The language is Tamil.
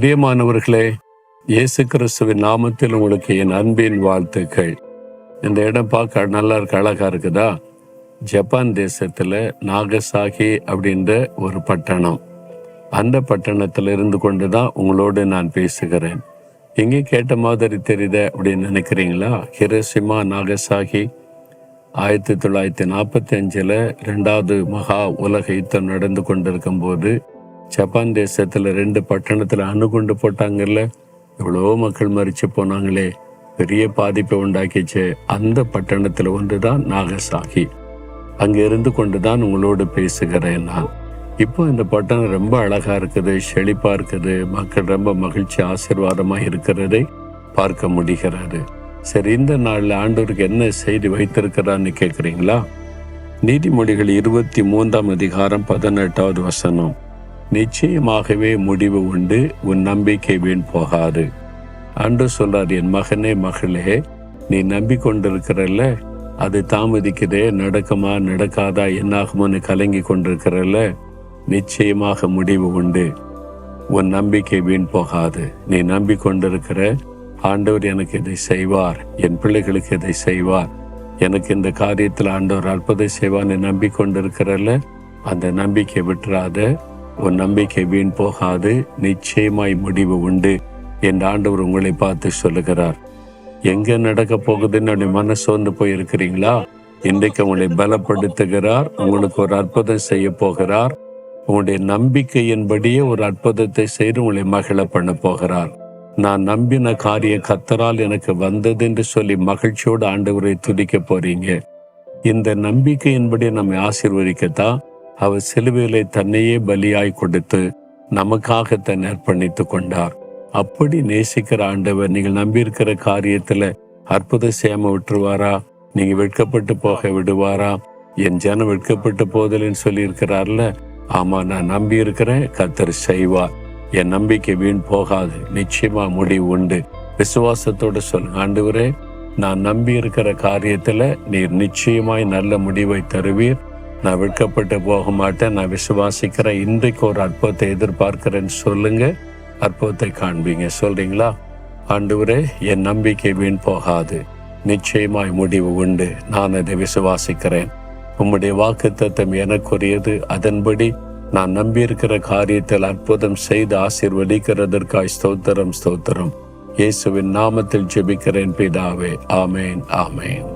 பிரியமானவர்களே இயேசு கிறிஸ்துவின் நாமத்தில் உங்களுக்கு என் அன்பின் வாழ்த்துக்கள். இந்த இடம் பார்க்க நல்லா இருக்கு அழகா இருக்குதா? ஜப்பான் தேசத்துல நாகசாகி அப்படின்ற ஒரு பட்டணம். அந்த பட்டணத்துல இருந்து கொண்டு தான் உங்களோடு நான் பேசுகிறேன். எங்கே கேட்ட மாதிரி தெரியுத அப்படின்னு நினைக்கிறீங்களா? ஹிரசிமா நாகசாகி ஆயிரத்தி தொள்ளாயிரத்தி நாற்பத்தி அஞ்சில் ரெண்டாவது மகா உலக யுத்தம் நடந்து கொண்டிருக்கும் போது ஜப்பான் தேசத்தில் ரெண்டு பட்டணத்தில் அணுகுண்டு போட்டாங்கல்ல? எவ்வளோ மக்கள் மறிச்சு போனாங்களே. பெரிய பாதிப்பை உண்டாக்கிச்சு. அந்த பட்டணத்தில் ஒன்று தான் நாகசாகி. அங்கே இருந்து கொண்டு தான் உங்களோடு பேசுகிறேன் நான். இப்போ இந்த பட்டணம் ரொம்ப அழகா இருக்குது செழிப்பா இருக்குது. மக்கள் ரொம்ப மகிழ்ச்சி ஆசீர்வாதமா இருக்கிறதை பார்க்க முடிகிறது. சரி இந்த நாள்ல ஆண்டோருக்கு என்ன செய்தி வைத்திருக்கிறான்னு கேட்குறீங்களா நீதிமொழிகள் இருபத்தி மூன்றாம் அதிகாரம் பதினெட்டாவது வசனம். நிச்சயமாகவே முடிவு உண்டு உன் நம்பிக்கை வீண் போகாது. அன்று சொல்றார் என் மகனே மகளே நீ நம்பிக்கொண்டிருக்கிறல்ல அது தாமதிக்குதே நடக்குமா நடக்காதா என்னாகுமோன்னு கலங்கி கொண்டிருக்கிறல்ல நிச்சயமாக முடிவு உண்டு. உன் நம்பிக்கை வீண் போகாது. நீ நம்பிக்கொண்டிருக்கிற ஆண்டவர் எனக்கு இதை செய்வார் என் பிள்ளைகளுக்கு இதை செய்வார். எனக்கு இந்த காரியத்தில் ஆண்டவர் அற்புதம் செய்வான்னு நம்பிக்கொண்டிருக்கிறல்ல அந்த நம்பிக்கை விட்டுறாத. உன் நம்பிக்கை வீண் போகாது நிச்சயமாய் முடிவு உண்டு என் ஆண்டவர் உங்களை பார்த்து சொல்லுகிறார். எங்க நடக்க போகுதுன்னு அப்படி மனசு போயிருக்கிறீங்களா? இன்றைக்கு உங்களை பலப்படுத்துகிறார் உங்களுக்கு ஒரு அற்புதம் செய்ய போகிறார். உங்களுடைய நம்பிக்கையின்படியே ஒரு அற்புதத்தை செய்து உங்களை மகிழ பண்ண போகிறார். நான் நம்பின காரியம் கத்தரால் எனக்கு வந்தது என்று சொல்லி மகிழ்ச்சியோடு ஆண்டவரை துதிக்க போறீங்க. இந்த நம்பிக்கையின்படி நம்மை ஆசீர்வதிக்கத்தான் அவர் சிலுவையிலே தன்னையே பலியாய் கொடுத்து நமக்காக தன்னை அர்ப்பணித்து கொண்டார். அப்படி நேசிக்கிற ஆண்டவர் நீங்கள் நம்பியிருக்கிற காரியத்துல அற்புதம் சேம விட்டுருவாரா நீங்க வெட்கப்பட்டு போக விடுவாரா? என் ஜனம் வெட்கப்பட்டு போதலன்னு சொல்லி இருக்கிறார்ல ஆமா நான் நம்பி இருக்கிறேன் கத்தர் செய்வார். என் நம்பிக்கை வீண் போகாது நிச்சயமா முடிவு உண்டு. விசுவாசத்தோட சொல்லுங்க ஆண்டவரே நான் நம்பி இருக்கிற காரியத்துல நீர் நிச்சயமாய் நல்ல முடிவை தருவீர். நான் விற்கப்பட்டு போக மாட்டேன் நான் விசுவாசிக்கிறேன் இன்றைக்கு ஒரு அற்புதத்தை எதிர்பார்க்கிறேன்னு சொல்லுங்க அற்புதத்தை காண்பீங்க. சொல்றீங்களா? ஆண்டவரே என் நம்பிக்கை வீண் போகாது. நிச்சயமாய் முடிவு உண்டு. நான் அதை விசுவாசிக்கிறேன். உம்முடைய வாக்கு தத்துவம் எனக்குரியது. அதன்படி நான் நம்பியிருக்கிற காரியத்தில் அற்புதம் செய்து ஆசீர்வதிக்கிறதற்காய் ஸ்தோத்திரம் ஸ்தோத்திரம். இயேசுவின் நாமத்தில் ஜெபிக்கிறேன் பிதாவே. ஆமேன் ஆமேன்.